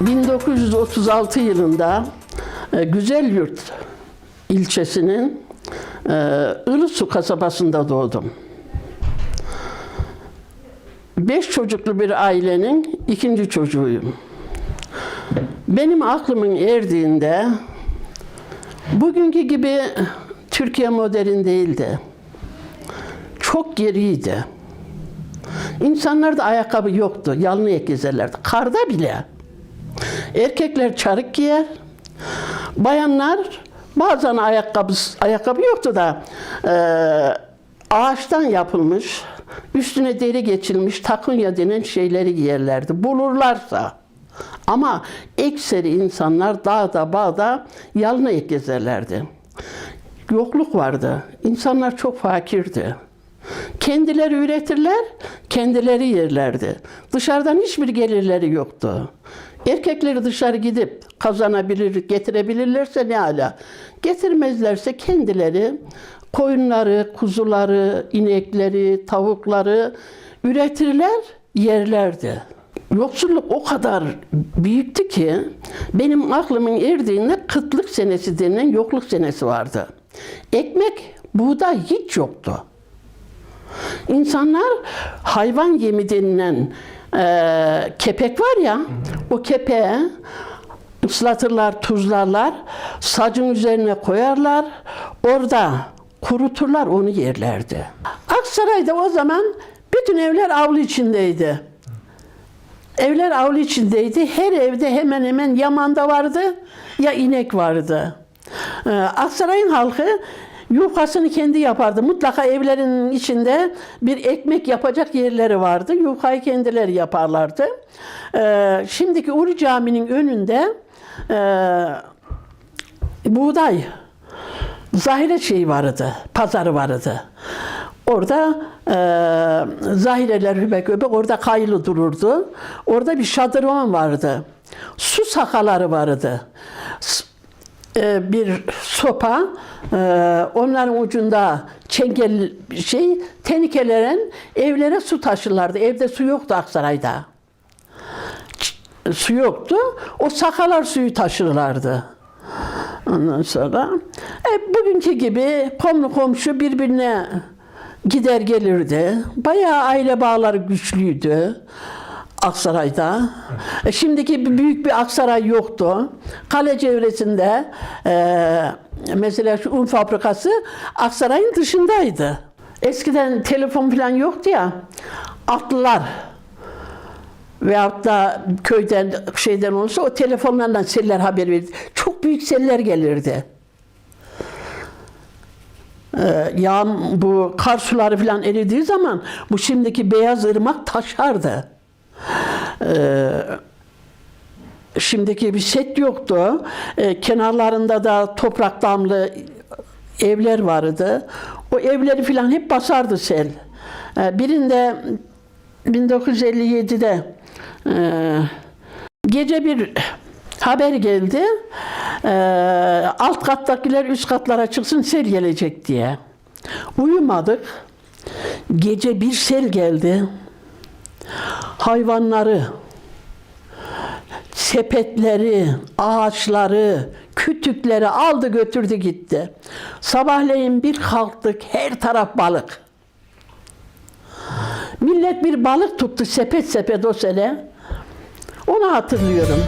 1936 yılında e, Güzelyurt ilçesinin e, Ilısu kasabasında doğdum. Beş çocuklu bir ailenin ikinci çocuğuyum. Benim aklımın erdiğinde bugünkü gibi Türkiye modern değildi. Çok geriydi. İnsanlarda ayakkabı yoktu. Yalın gezerlerdi. Karda bile. Erkekler çarık giyer. Bayanlar bazen ayakkabı ayakkabı yoktu da e, ağaçtan yapılmış, üstüne deri geçilmiş takunya denen şeyleri giyerlerdi. Bulurlarsa. Ama ekseri insanlar dağda bağda yalın gezerlerdi. Yokluk vardı. İnsanlar çok fakirdi. Kendileri üretirler, kendileri yerlerdi. Dışarıdan hiçbir gelirleri yoktu. Erkekleri dışarı gidip kazanabilir, getirebilirlerse ne ala. Getirmezlerse kendileri koyunları, kuzuları, inekleri, tavukları üretirler, yerlerdi. Yoksulluk o kadar büyüktü ki benim aklımın erdiğinde kıtlık senesi denilen yokluk senesi vardı. Ekmek, buğday hiç yoktu. İnsanlar hayvan yemi denilen e, kepek var ya, o kepeğe ıslatırlar, tuzlarlar, sacın üzerine koyarlar, orada kuruturlar, onu yerlerdi. Aksaray'da o zaman bütün evler avlu içindeydi. Evler avlu içindeydi. Her evde hemen hemen yamanda vardı ya inek vardı. Ee, Aksaray'ın halkı yufkasını kendi yapardı. Mutlaka evlerin içinde bir ekmek yapacak yerleri vardı. Yufkayı kendileri yaparlardı. Ee, şimdiki Ulu Cami'nin önünde e, buğday zahire şeyi vardı, pazarı vardı. Orada e, zahireler hübek hübek orada kayılı dururdu. Orada bir şadırvan vardı. Su sakaları vardı. E, bir sopa, e, onların ucunda çengel şey, tenikelerin evlere su taşırlardı. Evde su yoktu Aksaray'da. Su yoktu. O sakalar suyu taşırlardı. Ondan sonra e, bugünkü gibi komlu komşu birbirine gider gelirdi. Bayağı aile bağları güçlüydü. Aksaray'da. E, şimdiki büyük bir Aksaray yoktu. Kale çevresinde e, mesela şu un fabrikası Aksaray'ın dışındaydı. Eskiden telefon falan yoktu ya. Atlılar veyahut da köyden şeyden olursa o telefonlarla seller haber verirdi. Çok büyük seller gelirdi. Ee, yağ, bu kar suları falan eridiği zaman bu şimdiki beyaz ırmak taşardı. Ee, şimdiki bir set yoktu. Ee, kenarlarında da toprak damlı evler vardı. O evleri falan hep basardı sel. Ee, birinde 1957'de e, gece bir haber geldi. E, alt kattakiler üst katlara çıksın sel gelecek diye. Uyumadık. Gece bir sel geldi. Hayvanları, sepetleri, ağaçları, kütükleri aldı götürdü gitti. Sabahleyin bir kalktık her taraf balık. Millet bir balık tuttu sepet sepet o sene. Onu hatırlıyorum.